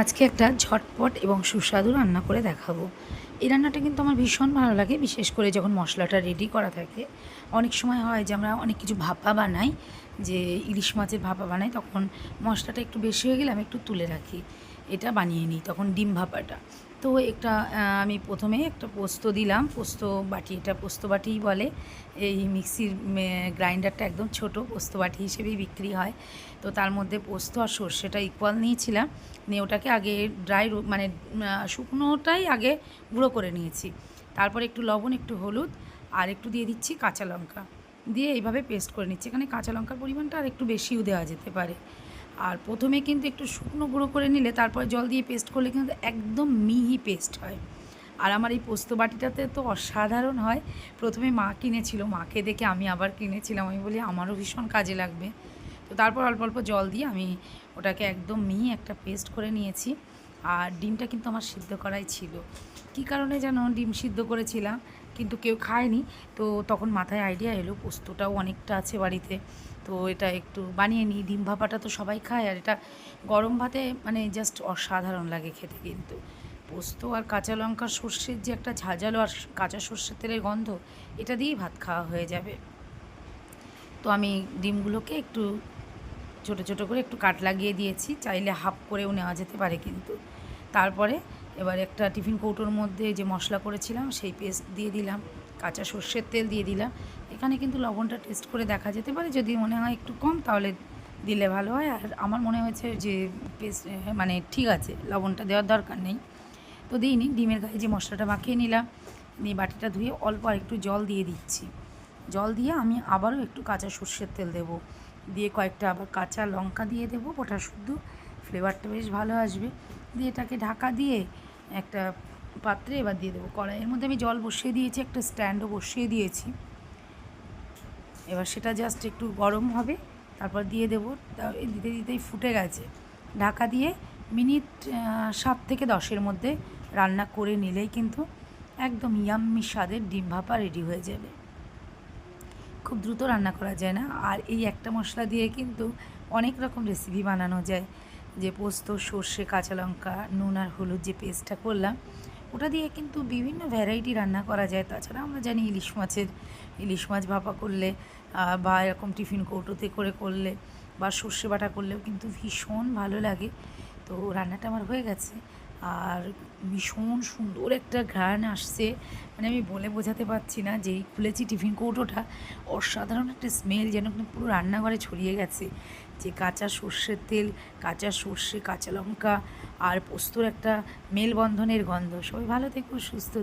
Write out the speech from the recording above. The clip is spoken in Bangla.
আজকে একটা ঝটপট এবং সুস্বাদু রান্না করে দেখাবো। এই রান্নাটা কিন্তু আমার ভীষণ ভালো লাগে, বিশেষ করে যখন মশলাটা রেডি করা থাকে। অনেক সময় হয় যে আমরা অনেক কিছু ভাপা বানাই, যে ইলিশ মাছের ভাপা বানাই, তখন মশলাটা একটু বেশি হয়ে গেলে আমি একটু তুলে রাখি। এটা বানিয়ে নিই তখন ডিম ভাপাটা। তো একটা আমি প্রথমে একটা পোস্ত দিলাম। পোস্ত বাটি, এটা পোস্ত বাটিই বলে। এই মিক্সির গ্রাইন্ডারটা একদম ছোট পোস্ত বাটি হিসেবেই বিক্রি হয়। তো তার মধ্যে পোস্ত আর সর্ষেটা ইকুয়াল নিয়েছিলাম। নিয়ে ওটাকে আগে ড্রাই মানে শুকনোটাই আগে গুঁড়ো করে নিয়েছি। তারপর একটু লবণ, একটু হলুদ, আর একটু দিয়ে দিচ্ছি কাঁচা লঙ্কা। দিয়ে এইভাবে পেস্ট করে নিচ্ছি। এখানে কাঁচা লঙ্কার পরিমাণটা আর একটু বেশিও দেওয়া যেতে পারে। আর প্রথমে কিন্তু একটু শুকনো গুঁড়ো করে নিলে তারপর জল দিয়ে পেস্ট করলে কিন্তু একদম মিহি পেস্ট হয়। আর আমার এই পোস্ত বাটিটাতে তো অসাধারণ হয়। প্রথমে মা কিনেছিল, মাকে দেখে আমি আবার কিনেছিলাম। আমি বলি, আমারও ভীষণ কাজে লাগবে। তো তারপর অল্প অল্প জল দিয়ে আমি ওটাকে একদম মিহি একটা পেস্ট করে নিয়েছি। আর ডিমটা কিন্তু আমার সিদ্ধ করাই ছিল। কী কারণে যেন ডিম সিদ্ধ করেছিলাম? কিন্তু কেউ খায়নি। তো তখন মাথায় আইডিয়া এলো, পোস্তটাও অনেকটা আছে বাড়িতে। তো এটা একটু বানিয়ে নিই। ডিম ভাপাটা তো সবাই খায়, আর এটা গরম ভাতে মানে জাস্ট অসাধারণ লাগে খেতে কিন্তু। পোস্ত আর কাঁচা লঙ্কা সর্ষের যে একটা ঝাঁঝালো আর কাঁচা সর্ষের তেলের গন্ধ, এটা দিয়েই ভাত খাওয়া হয়ে যাবে। তো আমি ডিমগুলোকে একটু ছোটো ছোটো করে একটু কাট লাগিয়ে দিয়েছি। চাইলে হাফ করেও নেওয়া যেতে পারে কিন্তু। তারপরে এবার একটা টিফিন কৌটোর মধ্যে যে মশলা করেছিলাম, সেই পেস্ট দিয়ে দিলাম, কাঁচা সর্ষের তেল দিয়ে দিলাম। এখানে কিন্তু লবণটা টেস্ট করে দেখা যেতে পারে। যদি মনে হয় একটু কম, তাহলে দিলে ভালো হয়। আর আমার মনে হয়েছে যে পেস্ট মানে ঠিক আছে, লবণটা দেওয়ার দরকার নেই। তো দিইনি, ডিমের গায়ে যে মশলাটা মাখিয়ে নিলাম, নিয়ে বাটিটা ধুয়ে অল্প আর একটু জল দিয়ে দিচ্ছি। জল দিয়ে আমি আবারও একটু কাঁচা সর্ষের তেল দেবো। দিয়ে কয়েকটা আবার কাঁচা লঙ্কা দিয়ে দেবো ওটা শুদ্ধ। ফ্লেভারটা বেশ ভালো আসবে। দিয়ে এটাকে ঢাকা দিয়ে একটা পাত্রে এবার দিয়ে দেবো কড়াইয়ের মধ্যে আমি জল বসিয়ে দিয়েছি, একটা স্ট্যান্ডও বসিয়ে দিয়েছি। এবার সেটা জাস্ট একটু গরম হবে, তারপর দিয়ে দেবো দিতে দিতেই ফুটে গেছে। ঢাকা দিয়ে মিনিট সাত থেকে দশের মধ্যে রান্না করে নিলেই কিন্তু একদম ইয়াম্মি স্বাদের ডিম ভাপা রেডি হয়ে যাবে। খুব দ্রুত রান্না করা যায় না। আর এই একটা মশলা দিয়ে কিন্তু অনেক রকম রেসিপি বানানো যায়। যে পোস্ত, সর্ষে, কাঁচা লঙ্কা, নুন আর হলুদ যে পেস্টটা করলাম, ওটা দিয়ে কিন্তু বিভিন্ন ভ্যারাইটি রান্না করা যায়। তাছাড়া আমরা জানি ইলিশ মাছের, ইলিশ মাছ ভাপা করলে বা এরকম টিফিন কৌটোতে করে করলে, বা সর্ষে বাটা করলেও কিন্তু ভীষণ ভালো লাগে। তো রান্নাটা আমার হয়ে গেছে। আর ভীষণ সুন্দর একটা ঘ্রাণ আসছে। মানে আমি বলে বোঝাতে পারছি না যেই খুলেছি টিফিন কৌটোটা, অসাধারণ একটা স্মেল যেন পুরো রান্নাঘরে ছড়িয়ে গেছে। যে কাঁচা সর্ষের তেল, কাঁচা সর্ষে, কাঁচা লঙ্কা আর পোস্তর একটা মেলবন্ধনের গন্ধ। সবাই ভালো থেকো, সুস্থ